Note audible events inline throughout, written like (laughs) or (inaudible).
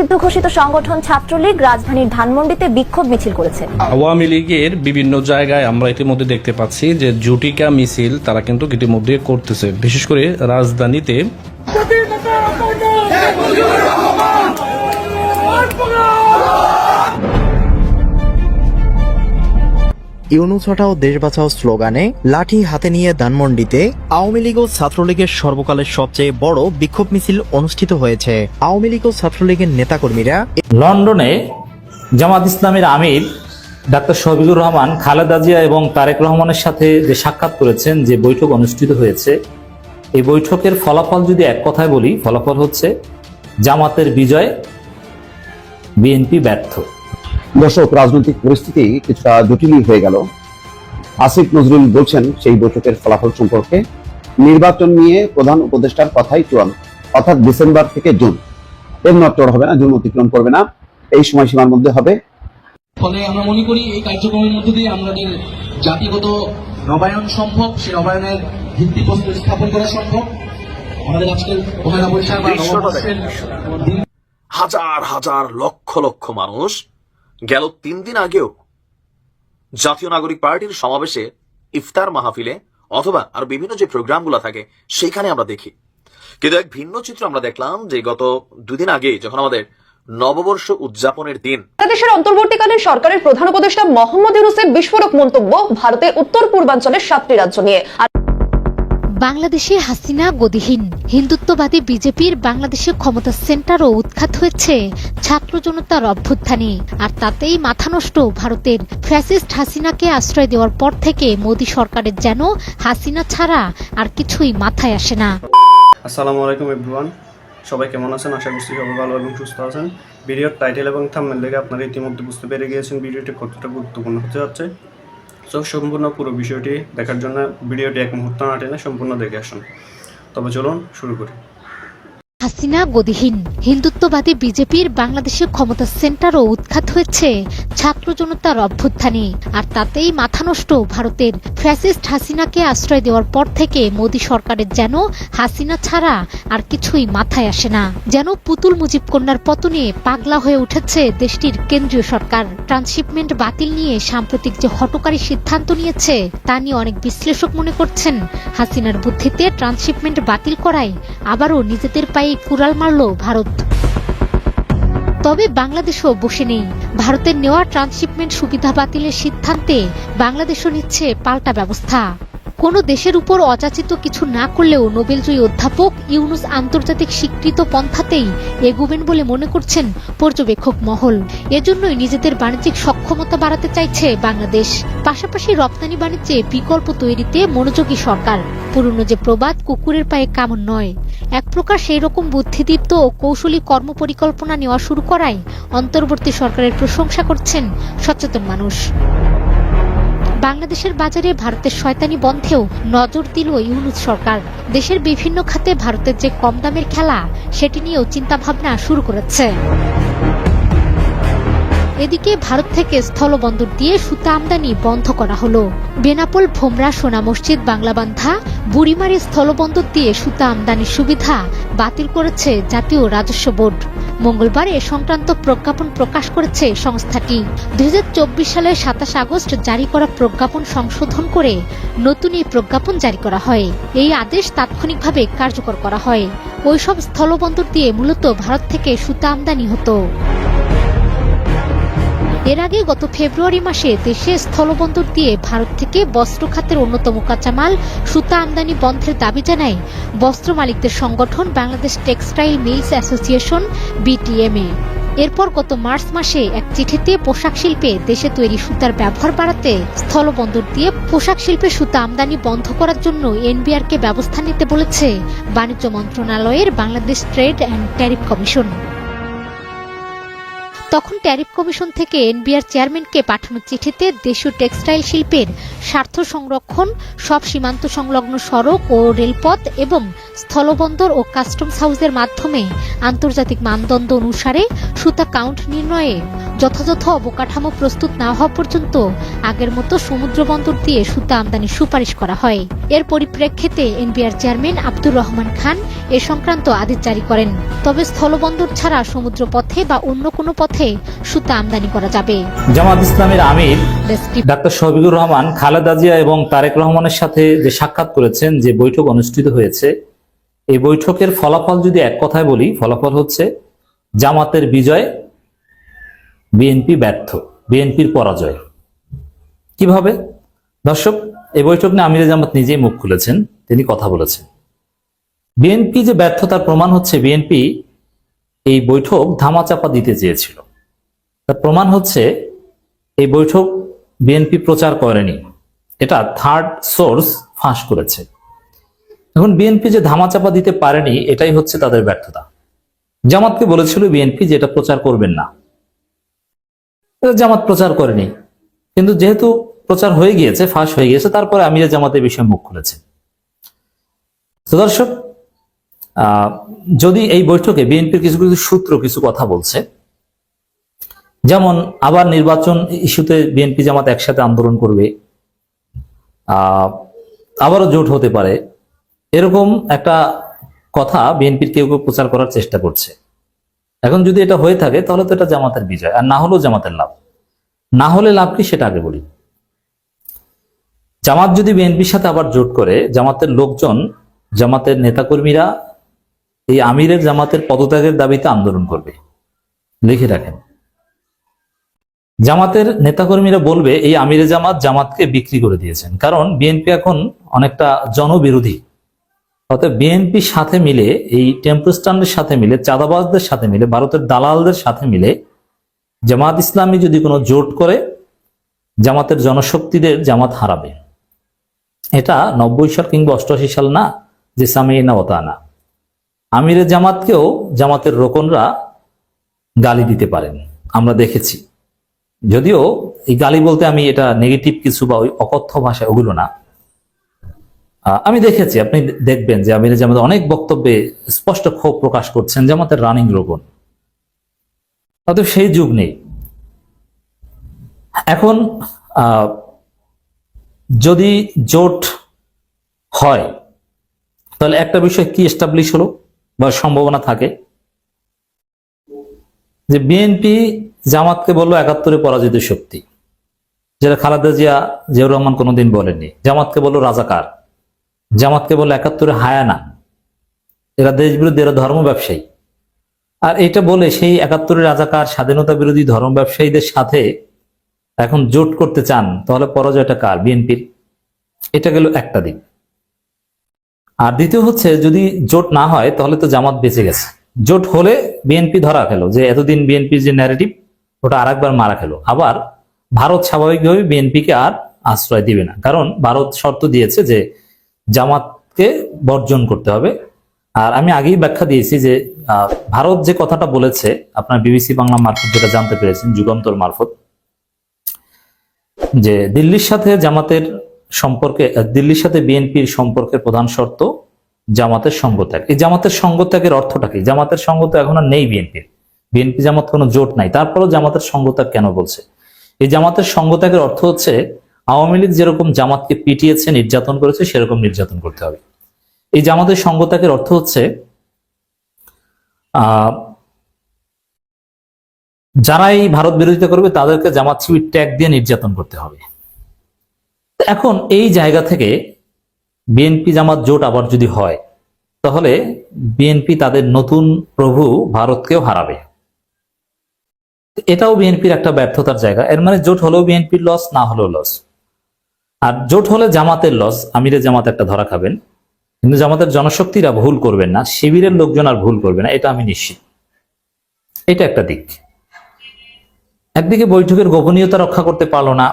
নিষিদ্ধ ঘোষিত সংগঠন ছাত্রলীগ রাজধানীর ধানমন্ডিতে বিক্ষোভ মিছিল করেছে। আওয়ামী লীগের বিভিন্ন জায়গায় আমরা ইতিমধ্যে দেখতে পাচ্ছি যে জুটিকা মিছিল তারা কিন্তু ইতিমধ্যে করতেছে। বিশেষ করে রাজধানীতে ইউনুস হটাও দেশ বাঁচাও স্লোগানে লাঠি হাতে নিয়ে ধানমন্ডিতে আওয়ামী লীগ ও ছাত্রলীগের সর্বকালের সবচেয়ে বড় বিক্ষোভ মিছিল অনুষ্ঠিত হয়েছে। আওয়ামী লীগ ও ছাত্রলীগের নেতাকর্মীরা লন্ডনে জামাত ইসলামের আমির ডাক্তার শহীদুর রহমান, খালেদা জিয়া এবং তারেক রহমানের সাথে যে সাক্ষাৎ করেছেন, যে বৈঠক অনুষ্ঠিত হয়েছে, এই বৈঠকের ফলাফল যদি এক কথায় বলি, ফলাফল হচ্ছে জামাতের বিজয়, বিএনপি ব্যর্থ। দর্শক রাজনৈতিক পরিস্থিতি কিছুটা জটিলই হয়ে গেল। আসিফ নজরুল বলছেন সেই বৈঠকের ফলাফল সম্পর্কে নির্বাচন নিয়ে প্রধান উপদেষ্টার কথাই চূড়ান্ত অর্থাৎ ডিসেম্বর থেকে জুন। এর নটর হবে না জুন অতিক্রম করবে না এই সময়সীমার মধ্যে হবে। ফলে আমরা মনে করি এই কার্যক্রমের মধ্য দিয়ে আমাদের জাতিগত নবায়ন সম্ভব সেই নবায়নের ভিত্তিপ্রস্তর স্থাপন করা সম্ভব। আমাদের আজকের পহেলা বৈশাখ বা নববর্ষের হাজার হাজার লক্ষ লক্ষ মানুষ গেল তিন দিন আগেও জাতীয় নাগরিক পার্টির সমাবেশে ইফতার মাহফিলে অথবা আর বিভিন্ন যে প্রোগ্রামগুলো থাকে সেখানে আমরা দেখি। কিন্তু এক ভিন্ন চিত্র আমরা দেখলাম যে গত দুদিন আগে যখন আমাদের নববর্ষ উদযাপনের দিন, বাংলাদেশের অন্তর্বর্তীকালীন সরকারের প্রধান উপদেষ্টা মোহাম্মদ ইউনুসের বিস্ফোরক মন্তব্য ভারতের উত্তর পূর্বাঞ্চলের সাতটি রাজ্য নিয়ে। বাংলাদেশে হাসিনা গদিহীন। হিন্দুত্ববাদী বিজেপির বাংলাদেশে ক্ষমতা সেন্টারও উৎখাত হয়েছে ছাত্র জনতার অভ্যুত্থানে। আর তাতেই মাথা নষ্ট ভারতের। ফ্যাসিস্ট হাসিনাকে আশ্রয় দেওয়ার পর থেকে মোদী সরকারের যেন হাসিনা ছাড়া আর কিছুই মাথায় আসে না। আসসালামু আলাইকুম এভরিওয়ান সবাই কেমন আছেন? আশা করছি সবাই ভালো এবং সুস্থ আছেন। ভিডিওর টাইটেল এবং থাম্বনেল দেখে আপনারা ইতিমধ্যে বুঝতে পেরে গিয়েছেন ভিডিওটি কতটা গুরুত্বপূর্ণ হতে যাচ্ছে। সো সম্পূর্ণ পুরো বিষয়টি দেখার জন্য ভিডিওটি এক মুহূর্ত না টেনে সম্পূর্ণ দেখে আসুন। তবে চলুন শুরু করি। হাসিনা গদিহীন হিন্দুত্ববাদী বিজেপির বাংলাদেশে ক্ষমতা সেন্টারও উৎখাত হয়েছে ছাত্র জনতার অভ্যুত্থানে। আর তাতেই মাথা নষ্ট ভারতের। ফ্যাসিস্ট হাসিনাকে আশ্রয় দেওয়ার পর থেকে মোদী সরকারের যেন হাসিনা ছাড়া আর কিছুই মাথায় আসে না। যেন পুতুল মুজিব কন্যার পতনে পাগলা হয়ে উঠেছে দেশটির কেন্দ্রীয় সরকার। ট্রান্সশিপমেন্ট বাতিল নিয়ে সাম্প্রতিক যে হটকারী সিদ্ধান্ত নিয়েছে, তা নিয়ে অনেক বিশ্লেষক মনে করছেন। হাসিনার বুদ্ধিতে ট্রান্সশিপমেন্ট বাতিল করায় আবারও নিজেদের পায়ে কুড়াল মারল ভারত। তবে বাংলাদেশও বসে নেই। ভারতের নেওয়া ট্রান্সশিপমেন্ট সুবিধা বাতিলের সিদ্ধান্তে বাংলাদেশও নিচ্ছে পাল্টা ব্যবস্থা। কোনো দেশের উপর অযাচিত কিছু না করলেও নোবেলজয়ী অধ্যাপক ইউনুস আন্তর্জাতিক স্বীকৃত পন্থাতেই এগুবেন বলে মনে করছেন পর্যবেক্ষক মহল। এজন্যই নিজেদের বাণিজ্যিক সক্ষমতা বাড়াতে চাইছে বাংলাদেশ। পাশাপাশি রপ্তানি বাণিজ্যে বিকল্প তৈরিতে মনোযোগী সরকার। পুরনো যে প্রবাদ কুকুরের পায়ে কামড় নয়। এক প্রকার সেই রকম বুদ্ধিদীপ্ত ও কৌশলী কর্মপরিকল্পনা নেওয়া শুরু করায় অন্তর্বর্তী সরকারের প্রশংসা করছেন সচেতন মানুষ। বাংলাদেশের বাজারে ভারতের শয়তানি বন্ধেও নজর দিল ইউনুস সরকার। দেশের বিভিন্ন খাতে ভারতের যে কম দামের খেলা, সেটি নিয়েও চিন্তাভাবনা শুরু করেছে। এদিকে ভারত থেকে স্থলবন্দর দিয়ে সুতা আমদানি বন্ধ করা হলো। বেনাপোল ভোমরা সোনা মসজিদ, বাংলাবান্ধা বুড়িমারি স্থলবন্দর দিয়ে সুতা আমদানির সুবিধা বাতিল করেছে জাতীয় রাজস্ব বোর্ড। মঙ্গলবার এ সংক্রান্ত প্রজ্ঞাপন প্রকাশ করেছে সংস্থাটি। দু হাজার চব্বিশ সালের সাতাশ আগস্ট জারি করা প্রজ্ঞাপন সংশোধন করে নতুন এই প্রজ্ঞাপন জারি করা হয়। এই আদেশ তাৎক্ষণিকভাবে কার্যকর করা হয়। ওইসব স্থলবন্দর দিয়ে মূলত ভারত থেকে সুতা আমদানি হতো। এর আগে গত ফেব্রুয়ারি মাসে দেশে স্থলবন্দর দিয়ে ভারত থেকে বস্ত্র খাতের অন্যতম কাঁচামাল সুতা আমদানি বন্ধের দাবি জানায় বস্ত্র মালিকদের সংগঠন Bangladesh textile mills association, BTMA. এরপর গত মার্চ মাসে এক চিঠিতে পোশাক শিল্পে দেশে তৈরি সুতার ব্যবহার বাড়াতে স্থলবন্দর দিয়ে পোশাক শিল্পে সুতা আমদানি বন্ধ করার জন্য এনবিআরকে ব্যবস্থা নিতে বলেছে বাণিজ্য মন্ত্রণালয়ের Bangladesh trade and tariff commission. তখন ট্যারিফ কমিশন থেকে এনবিআর চেয়ারম্যানকে পাঠানো চিঠিতে দেশীয় টেক্সটাইল শিল্পের স্বার্থ সংরক্ষণ, সব সীমান্ত সংলগ্ন সড়ক ও রেলপথ এবং স্থলবন্দর ও কাস্টমস হাউসের মাধ্যমে আন্তর্জাতিক মানদণ্ড অনুসারে সুতা কাউন্ট নির্ণয়ে যথাযথ অবকাঠামো প্রস্তুত না হওয়া পর্যন্ত আগের মতো সমুদ্র বন্দর দিয়ে সুতা আমদানির সুপারিশ করা হয়। এর পরিপ্রেক্ষিতে এনবিআর চেয়ারম্যান আব্দুর রহমান খান এ সংক্রান্ত আদেশ জারি করেন। তবে স্থলবন্দর ছাড়া সমুদ্র পথে বা অন্য কোনো পথে সুতা আমদানি করা যাবে। জামাত ইসলামের আমির ডাক্তার শফিকুর রহমান খালেদা জিয়া এবং তারেক রহমানের সাথে যে সাক্ষাৎ করেছেন যে বৈঠক অনুষ্ঠিত হয়েছে এই বৈঠকের ফলাফল যদি এক কথায় বলি ফলাফল হচ্ছে জামাতের বিজয় বিএনপি ব্যর্থ বিএনপির পরাজয়। কীভাবে? দর্শক এই বৈঠক নিয়ে আমির জামাত নিজেই মুখ খুলেছেন, তিনি কথা বলেছেন। বিএনপি যে ব্যর্থতার প্রমাণ হচ্ছে, বিএনপি এই বৈঠক ধামাচাপা দিতে চেয়েছিল। তার প্রমাণ হচ্ছে, এই বৈঠক বিএনপি প্রচার করেনি। এটা থার্ড সোর্স ফাঁস করেছে। এখন বিএনপি যে ধামাচাপা দিতে পারেনি, এটাই হচ্ছে তাদের ব্যর্থতা। জামাতকে বলেছিল বিএনপি যে এটা প্রচার করবেন না। জামাত প্রচার করেনি। কিন্তু যেহেতু প্রচার হয়ে গিয়েছে, ফাঁস হয়ে গিয়েছে, তারপরে আমিরা জামাতের বিষয়ে মুখ খুলেছে। দর্শক যদি এই বৈঠকে বিএনপির কিছু কিছু সূত্র কিছু কথা বলছে, যেমন আবার নির্বাচন ইস্যুতে বিএনপি জামাত একসাথে আন্দোলন করবে আবারও জোট হতে পারে, এরকম একটা কথা বিএনপির কেউ কেউ প্রচার করার চেষ্টা করছে। এখন যদি এটা হয়ে থাকে, তাহলে তো এটা জামাতের বিজয়, আর না হলেও জামাতের লাভ। না হলে লাভ কি, সেটা আগে বলি। জামাত যদি বিএনপির সাথে আবার জোট করে, জামাতের লোকজন, জামাতের নেতাকর্মীরা এই আমিরের জামাতের পদত্যাগের দাবিতে আন্দোলন করবে। লিখে রাখেন। জামাতের নেতাকর্মীরা বলবে, এই আমিরে জামাত জামাতকে বিক্রি করে দিয়েছেন। কারণ বিএনপি এখন অনেকটা জনবিরোধী। অর্থাৎ বিএনপির সাথে মিলে, এই টেম্পো স্ট্যান্ডের সাথে মিলে, চাঁদাবাজদের সাথে মিলে, ভারতের দালালদের সাথে মিলে জামাত ইসলামী যদি কোনো জোট করে, জামাতের জনশক্তিদের জামাত হারাবে। এটা নব্বই সাল কিংবা অষ্টআশি সাল না, যে সামিনা ওতানা আমিরের জামাতকেও জামাতের রোকনরা গালি দিতে পারেন, আমরা দেখেছি। যদিও এই গালি বলতে আমি এটা নেগেটিভ কিছু বা ওই অকথ্য ভাষা ওগুলো না। আমি দেখেছি, আপনি দেখবেন যে আমির জামাত অনেক বক্তব্যে স্পষ্ট ক্ষোভ প্রকাশ করছেন জামাতের রানিং রোগন অতএব সেই যুগ নেই। এখন যদি জোট হয়, তাহলে একটা বিষয় কি এস্টাবলিশ হলো বা সম্ভাবনা থাকে? যে বিএনপি জামাতকে বলল একাত্তরে পরাজিত শক্তি। যেটা খালেদা জিয়া জিয়াউর রহমান কোনোদিন বলেননি। জামাতকে বলল রাজাকার। জামাতকে বলল একাত্তরে হায়ানা। এরা দেশ বিরোধী এরা ধর্ম ব্যবসায়ী। আর এটা বলে সেই একাত্তরের রাজাকার স্বাধীনতা বিরোধী ধর্ম ব্যবসায়ীদের সাথে এখন জোট করতে চান, তাহলে পরাজয়টা কার? বিএনপির। এটা গেল একটা দিক। আর দ্বিতীয় হচ্ছে, যদি জোট না হয়, তাহলে তো জামাত বেঁচে গেছে। জোট হলে বিএনপি ধরা খেলো, যে এতদিন বিএনপির যে ন্যারেটিভ ওটা আরেকবার মারা খেলো। আবার ভারত স্বাভাবিকভাবে বিএনপিকে আর আশ্রয় দিবে না। কারণ ভারত শর্ত দিয়েছে যে জামাতকে বর্জন করতে হবে। আর আমি আগেই ব্যাখ্যা দিয়েছি যে ভারত যে কথাটা বলেছে, আপনার বিবিসি বাংলা মারফত যেটা জানতে পেরেছেন, যুগান্তর মারফত যে দিল্লির সাথে জামাতের সম্পর্কে দিল্লির সাথে বিএনপির সম্পর্কের প্রধান শর্ত জামাতের সঙ্গত্যাগ। এই জামাতের সঙ্গত্যাগের অর্থটা কি? জামাতের সঙ্গত এখন আর নেই বিএনপির। বিএনপি জামাত কোনো জোট নাই। তারপরেও জামাতের সঙ্গত্যাগ কেন বলছে? এই জামাতের সঙ্গত্যাগের অর্থ হচ্ছে, আওয়ামী লীগ যেরকম জামাতকে পিটিয়েছে, নির্যাতন করেছে, সেরকম নির্যাতন করতে হবে। এই জামাতের সঙ্গত্যাগের অর্থ হচ্ছে, আহ যারা এই ভারত বিরোধিতা করবে, তাদেরকে জামাত শিবির ট্যাগ দিয়ে নির্যাতন করতে হবে। এখন এই জায়গা থেকে বিএনপি জামাত জোট আবার যদি হয়, তাহলে বিএনপি তাদের নতুন প্রভু ভারতকেও হারাবে। এটাও বিএনপির একটা ব্যর্থতার জায়গা। এর মানে জোট হলেও বিএনপির লস না হলেও লস আর জোট হলে জামাতের লস আমিরে জামাত একটা ধরা খাবেন। কিন্তু জামাতের জনশক্তিরা ভুল করবেন না, শিবিরের লোকজন আর ভুল করবে না, এটা আমি নিশ্চিত। এটা একটা দিক। একদিকে বৈঠকের গোপনীয়তা রক্ষা করতে পারল না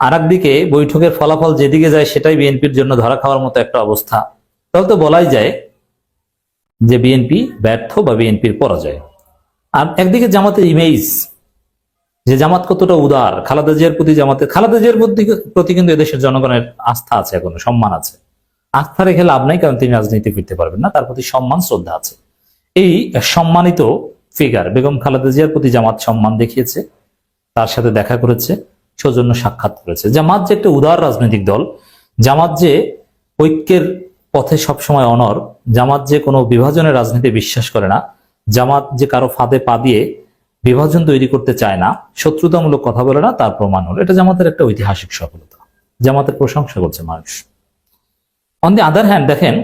আর একদিকে বৈঠকের ফলাফল যেদিকে যায় সেটাই বিএনপির জন্য ধরা খাওয়ার মতো একটা অবস্থা। তাহলে তো বলাই যায় যে বিএনপি ব্যর্থ বা বিএনপির পরাজয়। আর একদিকে জামাতের ইমেজ, যে জামাত কতটা উদার, খালাদা জিয়ার প্রতি জামাতের, খালাদা জিয়ার প্রতি কিন্তু এদেশের জনগণের আস্থা আছে এখনও, সম্মান আছে। আস্থা রেখে লাভ নাই, কারণ তিনি রাজনীতি ফিরতে পারবেন না, তার প্রতি সম্মান, শ্রদ্ধা আছে। এই সম্মানিত ফিগার। বেগম খালেদা জিয়ার প্রতি জামাত সম্মান দেখিয়েছে, তার সাথে দেখা করেছে, সৌজন্য সাক্ষাৎ করেছে। জামাত যে একটা উদার রাজনৈতিক দল, জামাত যে ঐক্যের পথে সবসময় অনর, জামাত যে কোনো বিভাজনের রাজনীতি বিশ্বাস করে না, জামাত যে কারও ফাঁদে পা দিয়ে বিভাজন তৈরি করতে চায় না, শত্রুতামূলক কথা বলে না, তার প্রমাণ হলো। এটা জামাতের একটা ঐতিহাসিক সফলতা। জামাতের প্রশংসা করছে মানুষ। অন দি আদার হ্যান্ড দেখেন,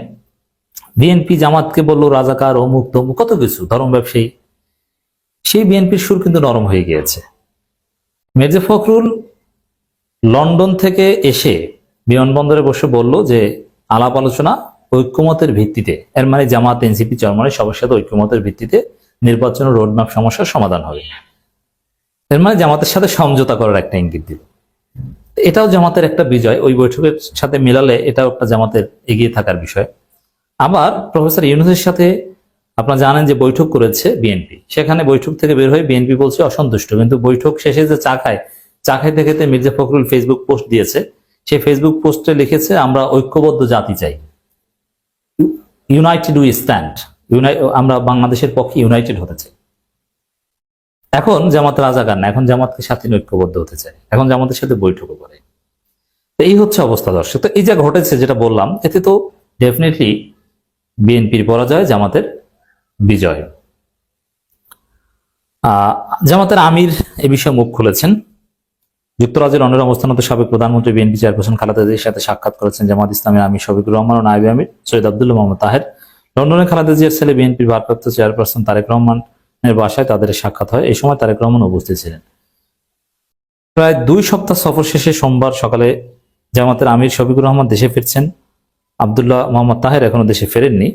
বিএনপি জামাতকে বলল রাজাকার, অমুক তমুক, কত কিছু, ধর্ম ব্যবসায়ী। সেই বিএনপির সুর কিন্তু নরম হয়ে গিয়েছে। মির্জা ফখরুল লন্ডন থেকে এসে বিমানবন্দরে বসে বলল যে, আলাপ আলোচনা ঐক্যমতের ভিত্তিতে, এর মানে জামাত, এনসিপি চরমানের সবার সাথে ঐক্যমতের ভিত্তিতে নির্বাচন রোডম্যাপ সমস্যার সমাধান হবে। এর মানে জামাতের সাথে সমঝোতা করার একটা ইঙ্গিত দিল। এটাও জামাতের একটা বিজয়, ওই বৈঠকের সাথে মিলালে এটাও একটা জামাতের এগিয়ে থাকার বিষয়। আবার প্রফেসর ইউনুসের সাথে আপনারা জানেন যে বৈঠক করেছে বিএনপি সেখানে বৈঠক থেকে বের হয়ে বিএনপি বলছে অসন্তুষ্ট। কিন্তু বৈঠক শেষে যে চা খায় খাইতে খেতে মির্জা ফখরুল ফেসবুক পোস্ট দিয়েছে। সেই ফেসবুক পোস্টে লিখেছে, আমরা ঐক্যবদ্ধ জাতি চাই। ইউনাইটেড উই স্ট্যান্ড আমরা বাংলাদেশের পক্ষে ইউনাইটেড হতে চাই। এখন জামাত রাজাকার না, এখন জামাতকে সাথে ঐক্যবদ্ধ হতে চায়। এখন জামাতের সাথে বৈঠকও করে। তো এই হচ্ছে অবস্থা দর্শক। তো এই যা ঘটেছে, যেটা বললাম, এতে তো ডেফিনেটলি বিএনপির পরাজয়, জামাতের বিজয়। জামাতের আমির এ বিষয়ে মুখ খুলেছেন। যুক্তরাজ্যের লন্ডনে অবস্থানত সাবেক প্রধানমন্ত্রী, বিএনপি চেয়ারপারসন খালেদা জিয়ার সাথে সাক্ষাৎ করেছেন জামাত ইসলামের আমির শফিকুর রহমান ও নাইব আমির সৈয়দ আব্দুল্লাহ মোহাম্মদ তাহের। লন্ডনে খালেদা জিয়ার ছেলে, বিএনপির ভারপ্রাপ্ত চেয়ারপারসন তারেক রহমানের বাসায় তাদের সাক্ষাৎ হয়। এই সময় তারেক রহমান উপস্থিত ছিলেন। প্রায় দুই সপ্তাহ সফর শেষে সোমবার সকালে জামাতের আমির শফিকুর রহমান দেশে ফিরছেন। আব্দুল্লাহ মোহাম্মদ তাহের এখনও দেশে ফেরেননি।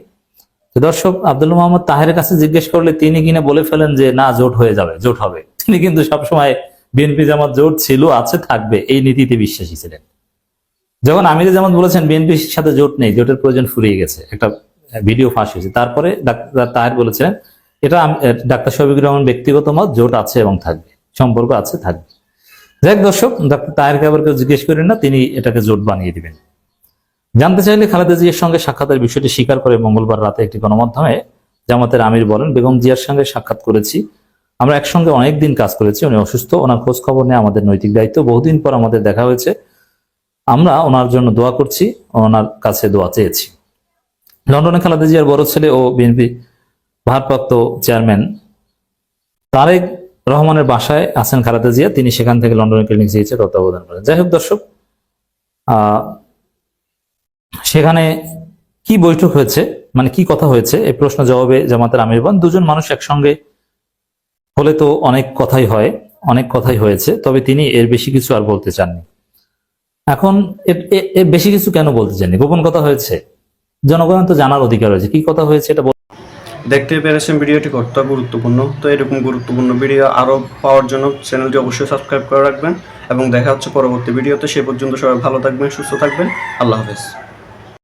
দর্শক আব্দুল্লাহ মোহাম্মদ তাহের কাছে জিজ্ঞেস করলে তিনি কিনা বলে ফেলেন যে, না, জোট হয়ে যাবে, জোট হবে। (laughs) তিনি কিন্তু সবসময় বিএনপি জামাত জোট ছিল, আছে, থাকবে, এই নীতিতে বিশ্বাসী ছিলেন। যখন আমির জামাত বলেছেন বিএনপির সাথে জোট নেই, জোটের প্রয়োজন ফুরিয়ে গেছে, একটা ভিডিও ফাঁস হয়েছে। তারপরে ডাক্তার তাহের বলেছিলেন, এটা ডাক্তার শফিকুর রহমান ব্যক্তিগত মত, জোট আছে এবং থাকবে, সম্পর্ক আছে, থাকবে। যাই হোক দর্শক, ডাক্তার তাহেরকে আবার কেউ জিজ্ঞেস করেন না, তিনি এটাকে জোট বানিয়ে দিবেন। জানতে চাইলে খালেদা জিয়ার সঙ্গে সাক্ষাতের বিষয়টি স্বীকার করে মঙ্গলবার রাতে একটি গণমাধ্যমে জামাতের আমির বলেন, বেগম জিয়ার সঙ্গে সাক্ষাৎ করেছি। আমরা একসঙ্গে অনেকদিন কাজ করেছি, উনি অসুস্থ, ওনার খোঁজ খবর নিয়ে আমাদের নৈতিক দায়িত্ব। বহুদিন পর আমাদের দেখা হয়েছে। আমরা ওনার জন্য দোয়া করছি, ওনার কাছে দোয়া চেয়েছি। লন্ডনে খালেদা জিয়ার বড় ছেলে ও বিএনপি ভারপ্রাপ্ত চেয়ারম্যান তারেক রহমানের বাসায় আছেন খালেদা জিয়া। তিনি সেখান থেকে লন্ডনে ক্লিনিক চিকিৎসা তত্ত্বাবধান করেন। যাই হোক দর্শক সেখানে কি বৈঠক হয়েছে? মানে কি কথা হয়েছে? এই প্রশ্ন জবাবে জামাতের আমির বলেন দুজন মানুষ একসঙ্গে হলে তো অনেক কথাই হয়, অনেক কথাই হয়েছে, তবে তিনি এর বেশি কিছু আর বলতে চাননি। এখন বেশি কিছু কেন বলতে চাননি? গোপন কথা হয়েছে। জনগণ তো জানার অধিকার রয়েছে। কি কথা হয়েছে এটা দেখতে পেরেছেন ভিডিওটি কতটা গুরুত্বপূর্ণ। তো এরকম গুরুত্বপূর্ণ ভিডিও আরও পাওয়ার জন্য চ্যানেলটি অবশ্যই সাবস্ক্রাইব করে রাখবেন এবং দেখা হচ্ছে পরবর্তী ভিডিওতে। সে পর্যন্ত সবাই ভালো থাকবেন, সুস্থ থাকবেন। আল্লাহ হাফেজ।